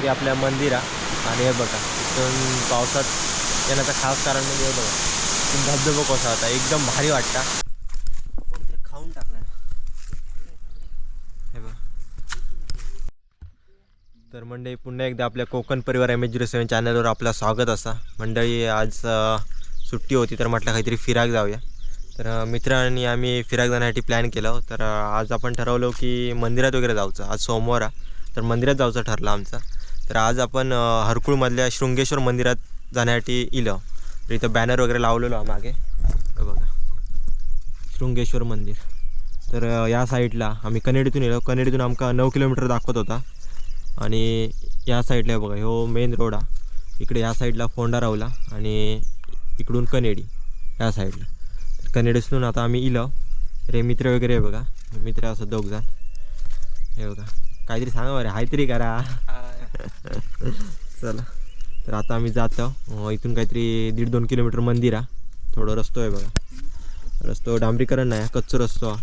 हे आपल्या मंदिरा आणि हे बघा इथून पावसात येण्याचं खास कारण म्हणजे हे बघा धबधबा कसा होता एकदम भारी वाटता कोणतरी खाऊन टाकला हे बघा. तर मंडळी पुन्हा एकदा आपल्या कोकण परिवार एम एच झिरो सेवन चॅनलवर आपलं स्वागत असा. मंडळी आज सुट्टी होती तर म्हटलं काहीतरी फिराक जाऊया. तर मित्रांनी आम्ही फिराक जाण्यासाठी प्लॅन केलं हो. तर आज आपण ठरवलं की मंदिरात वगैरे जायचं आज सोमवार आहे, तर मंदिरात जायचं ठरलं आमचं. तर आज आपण हरकुळमधल्या शृंगेश्वर मंदिरात जाण्यासाठी इलं. तर इथं बॅनर वगैरे लावलेलो आहे मागे. बघा. शृंगेश्वर मंदिर. तर या साईडला आम्ही कनेडीतून येलो कनेडीतून आमका नऊ किलोमीटर दाखवत होता. आणि या साईडला बघा हो मेन रोड आहे इकडे या साईडला फोंडा रावला आणि इकडून कनेडी या साईडला तर कनेडीतून आता आम्ही इलो. तर हे मित्र वगैरे आहे बघा. मित्र असं दोघ जण. हे बघा. काहीतरी सांगा बरं. हायतरी करा. चला. तर आता आम्ही जातो. इथून काहीतरी दीड दोन किलोमीटर मंदिर आहे. थोडं रस्तो आहे बघा. रस्तो डांबरीकरण नाही कच्चो रस्तो हा.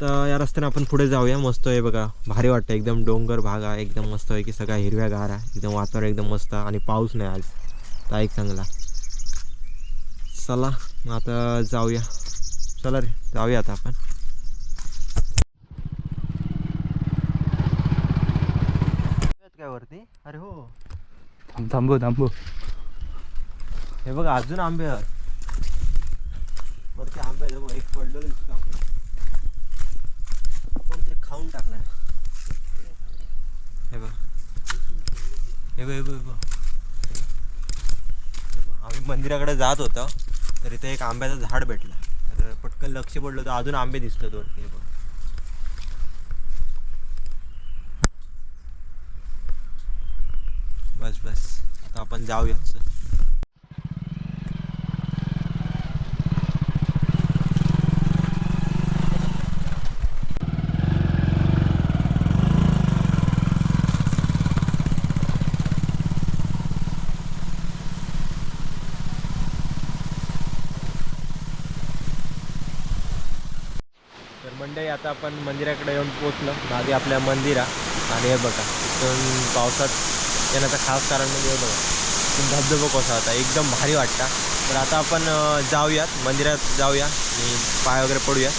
तर या रस्त्याने आपण पुढे जाऊया. मस्त आहे बघा. भारी वाटतं एकदम डोंगर भाग आहे. एकदम मस्त आहे की सगळा हिरव्यागार आहे. एकदम वातावरण एकदम मस्त आहे आणि पाऊस नाही आज. तर एक चांगला. चला मग आता जाऊया. चला रे जाऊया आता आपण काय वरती अरे हो. थांबू थांबू हे बघा अजून आंबे आहेत. वरती आंबे एक पडलेलं दिसतं आपल्याला. कोणतरी खाऊन टाकला हे बघ. हे बघ हे बघ हे बघ. आम्ही मंदिराकडे जात होतो तर इथे एक आंब्याचं झाड भेटलं. तर पटकन लक्ष पडलं तर अजून आंबे दिसतात वरती हे बघ. जाऊयाच मंडई आता आपण मंदिराकडे येऊन पोचलो मागे आपल्या मंदिरा. आणि हे बघा इथून पावसात येण्याचं खास कारण म्हणजे हे बघा. धबधबा कसा होता? एकदम भारी वाटता. तर आता आपण जाऊयात. मंदिरात जाऊया. आणि पाय वगैरे पडूया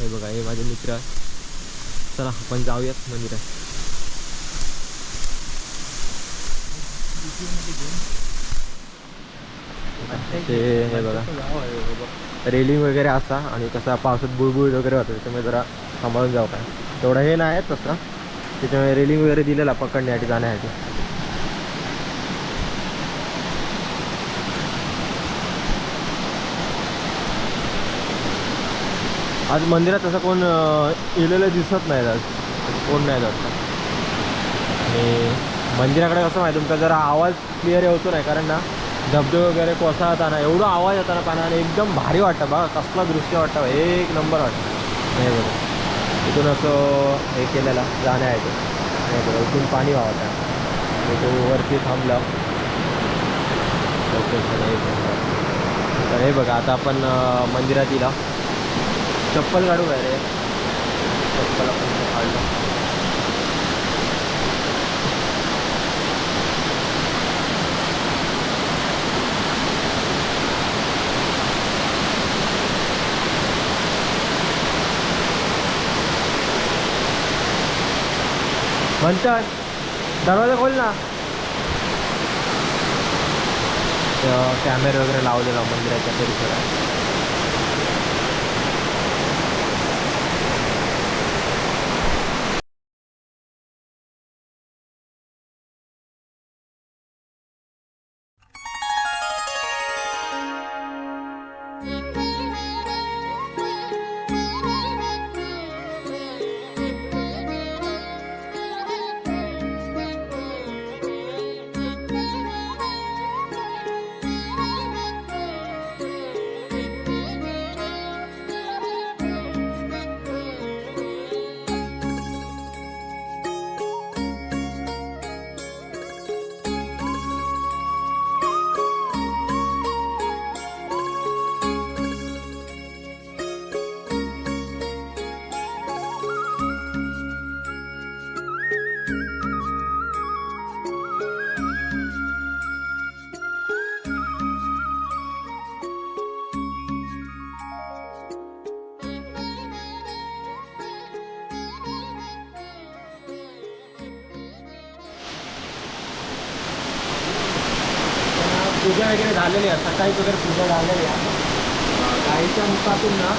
हे बघा हे माझे मित्र. आहेत. चला आपण जाऊयात मंदिरात. ते हे बघा. रेलिंग वगैरे असा आणि कसा पावसात बुळबुळ वगैरे होतं त्याच्यामुळे जरा सांभाळून जाऊ काय. तेवढं हे नाही तसं. त्याच्यामुळे रेलिंग वगैरे दिलेला पकडण्यासाठी जाण्यासाठी. आज मंदिरात तसं कोण येलेलं दिसत नाही आज. कोण नाही जात आणि मंदिराकडे कसं माहिती तुमचा जरा आवाज क्लिअर होतो नाही कारण ना धबधबे वगैरे कोसळताना एवढा आवाज येताना पाण्याने एकदम भारी वाटतं बा कसला दृश्य वाटतं एक नंबर वाटतं. नाही बरं इथून असं हे केलेलं जाण्यासाठी नाही बरं इथून पाणी वाहत आहे. तो वरती थांबला. ओके तर हे बघा. आता आपण मंदिरात येला चप्पल काढू काय रे? चप्पल आपण काढलं. म्हणतात दरवाजा खोल ना. कॅमेरे वगैरे लावलेला मंदिराच्या परिसरात. पूजा वगैरे झालेली आहे. सकाळीच वगैरे पूजा झालेली आहे. गाईच्या मुखातून ना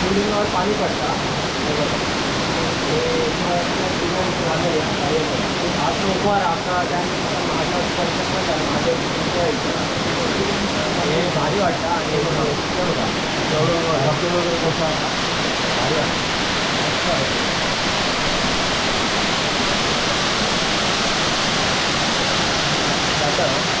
शिवलिंगावर पाणी पडतं. पूजा भारी मस्त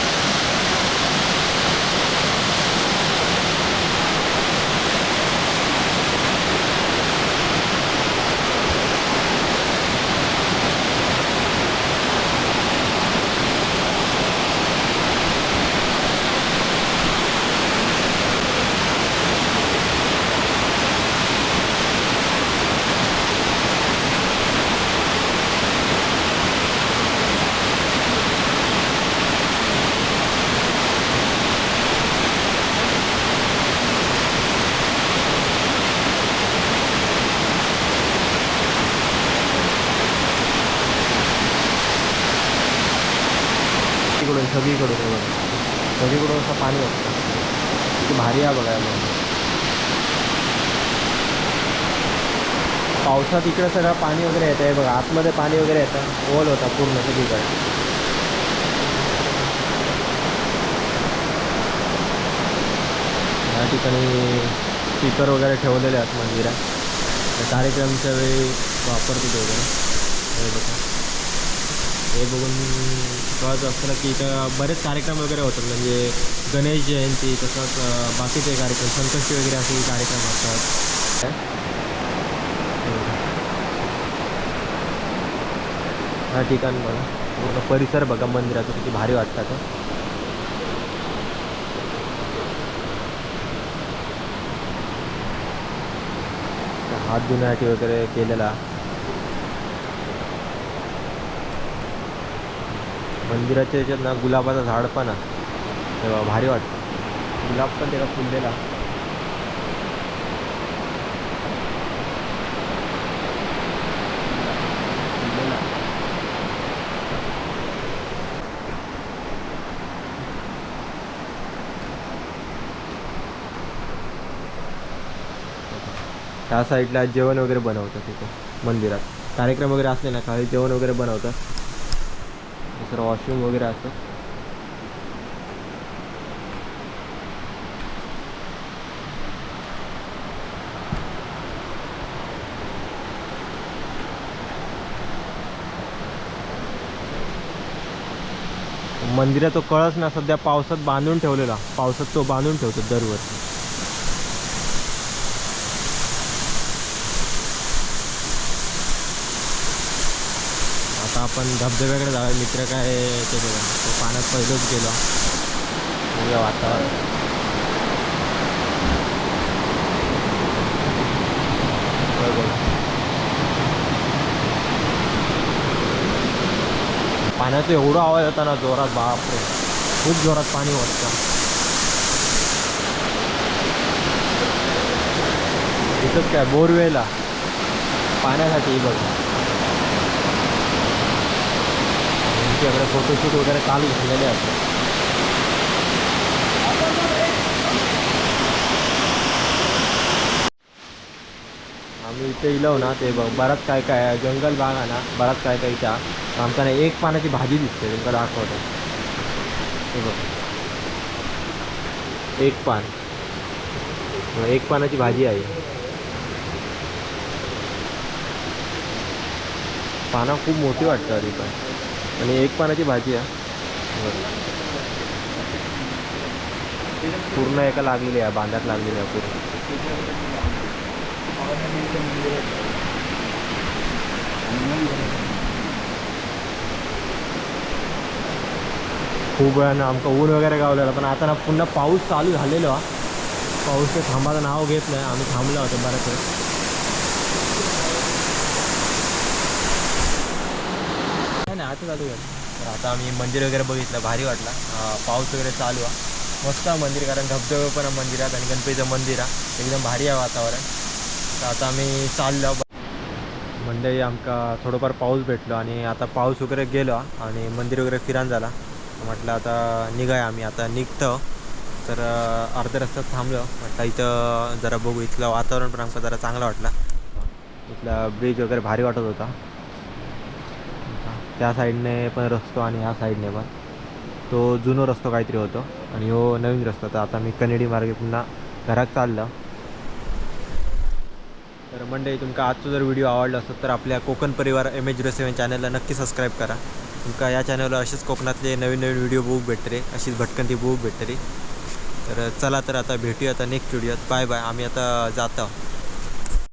सगळीकडून सगळीकडून हे बघा. सगळीकडून असं पाणी असतं किती भारी आहे बघायला पावसात इकडे सगळं पाणी वगैरे येतं. आहे बघा आतमध्ये पाणी वगैरे येतं. ओल होता पूर्ण सगळीकडे. या ठिकाणी स्पीकर वगैरे ठेवलेले आहेत मंदिरात तर कार्यक्रमच्या वेळी वापरतो ते वगैरे. हे बघा. हे बघून कळत असताना की इथं बरेच कार्यक्रम वगैरे होतात. म्हणजे गणेश जयंती तसंच बाकीचे कार्यक्रम संकष्टी वगैरे असे कार्यक्रम असतात. काय? हा ठिकाण बघा. पूर्ण परिसर बघा मंदिराचं किती भारी वाटतं हात धुण्यासाठी वगैरे केलेला. मंदिराच्या याच्यात ना गुलाबाचं झाड पण आहे. तेव्हा भारी वाटतं. गुलाब पण त्याला फुललेला. फुललेला. त्या साईडला जेवण वगैरे बनवतात तिथे मंदिरात. कार्यक्रम वगैरे असले ना काही जेवण वगैरे बनवतात. दुसरं वॉशरूम वगैरे असं. मंदिरात तो कळस ना सध्या पावसात बांधून ठेवलेला. पावसात तो बांधून ठेवतो दरवर्षी आता आपण धबधब्याकडे जाऊया. मित्र काय ते बघा. तो पाण्यात पहिलंच गेलो. बघूया वातावरण. पाण्याचा एवढा आवाज येतो ना जोरात बापरे. खूप जोरात पाणी वाटतं इथंच काय? बोरवेला. पाण्यासाठी बघ. त्यांच्याकडे फोटोशूट वगैरे काल झालेले असतात आम्ही इथे ना ते बघ बराच काय काय. जंगल भाग आहे ना बराच काय काय इथं आमच्या ना एक पानाची भाजी दिसते तुमका दाखवतो हे बघ एक पान। हो, एक पानाची भाजी आहे पानं खूप मोठी वाटतं आधी पण आणि एक पानाची भाजी आहे. पूर्ण एका लागलेली आहे बांधात लागलेली आहे पूर्ण. खूप वेळानं आमचं ऊन वगैरे गावलेलं पण आता ना पुन्हा पाऊस चालू झालेलो. हा. पाऊस थांबाचं नाव घेत नाही आम्ही थांबलो होतो बऱ्याच वेळ नाही चालू आहे तर आता आम्ही मंदिर वगैरे बघितलं भारी वाटला. पाऊस वगैरे चालू आहे. मस्त आहे मंदिर कारण धबधबे पण आहे मंदिरात आणि गणपतीचं मंदिर आहे. एकदम भारी आहे वातावरण. तर आता आम्ही चाललो मंडळी आमका थोडंफार पाऊस भेटलो आणि आता पाऊस वगैरे गेलो आणि मंदिर वगैरे फिरान झाला. म्हटलं आता निघाय आम्ही. आता निघतो. तर अर्ध्या रस्त्यात थांबलो. म्हटलं इथं जरा बघू इथलं वातावरण पण आमचं जरा चांगलं वाटलं. इथला ब्रिज वगैरे भारी वाटत होता. त्या साईडने पण रस्तो आणि ह्या साईडने पण. तो जुनो रस्तो काहीतरी होतो आणि हो नवीन रस्तो. तर आता मी कनेडी मार्गे पुन्हा घरात चाललं. तर मंडळी तुमका आजचा जर व्हिडिओ आवडला असतो तर आपल्या कोकण परिवार एम एच झिरो सेवन चॅनलला नक्की सबस्क्राईब करा. तुमका या चॅनलवर असेच कोकणातले नवीन नवीन व्हिडिओ बघू भेटते अशीच भटकंती बघू भेटते तर चला तर आता भेटूया आता नेक्स्ट व्हिडिओत बाय बाय. आम्ही आता जातो.